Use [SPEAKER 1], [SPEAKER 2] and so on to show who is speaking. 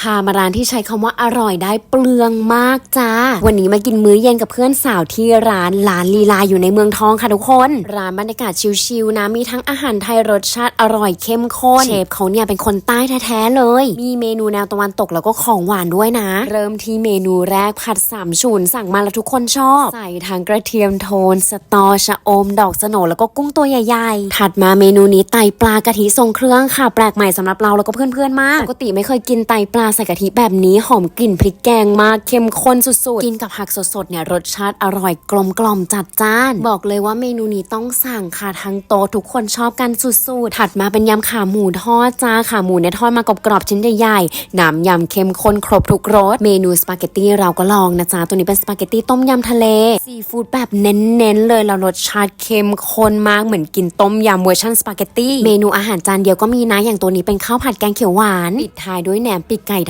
[SPEAKER 1] พามาร้านที่ใช้คำว่าอร่อยได้เปลืองมากจ้า วันนี้มากินมื้อเย็นกับเพื่อนสาวที่ร้านร้านลีลาอยู่ในเมืองทองค่ะทุกคน ร้านบรรยากาศชิลๆนะมีทั้งอาหารไทยรสชาติอร่อยเข้มข้นเชฟเขาเนี่ยเป็นคนใต้แท้ๆเลย มีเมนูแนวตะวันตกแล้วก็ของหวานด้วยนะ เริ่มที่เมนูแรกผัดสามฉุนสั่งมาแล้วทุกคนชอบ ใส่ทั้งกระเทียมโทน สตอชะอม ดอกสโนแล้วก็กุ้งตัวใหญ่ๆ ถัดมาเมนูนี้ไตปลากะทิทรงเครื่องค่ะ แปลกใหม่สำหรับเราแล้วก็เพื่อนๆมากปกติไม่เคยกินไตปลาใส่กะทิแบบนี้หอมกลิ่นพริกแกงมากเข้มข้นสุดๆ กินกับผักสดๆเนี่ยรสชาติอร่อยกลมกล่อมจัดจ้าน บอกเลยว่าเมนูนี้ต้องสั่งค่ะทั้งโตะทุกคนชอบกันสุดๆ ถัดมาเป็นยำขาหมูทอดจ้าขาหมูเนี่ยทอดมากรอบๆชิ้นใหญ่ๆน้ำยำเข้มข้นครบทุกรสเมนูสปาเกตตี้เราก็ลองนะจ๊ะตัวนี้เป็นสปาเกตตี้ต้มยำทะเลซีฟู้ดแบบเน้นๆเลยแล้วรสชาติเข้มข้นมากเหมือนกินต้มยำเวอร์ชันสปาเกตตี้เมนูอาหารจานเดียวก็มีนะอย่างตัวนี้เป็นข้าวผัดแกงเขียวหวานปิดท้ายด้วยแหนมปีกไก่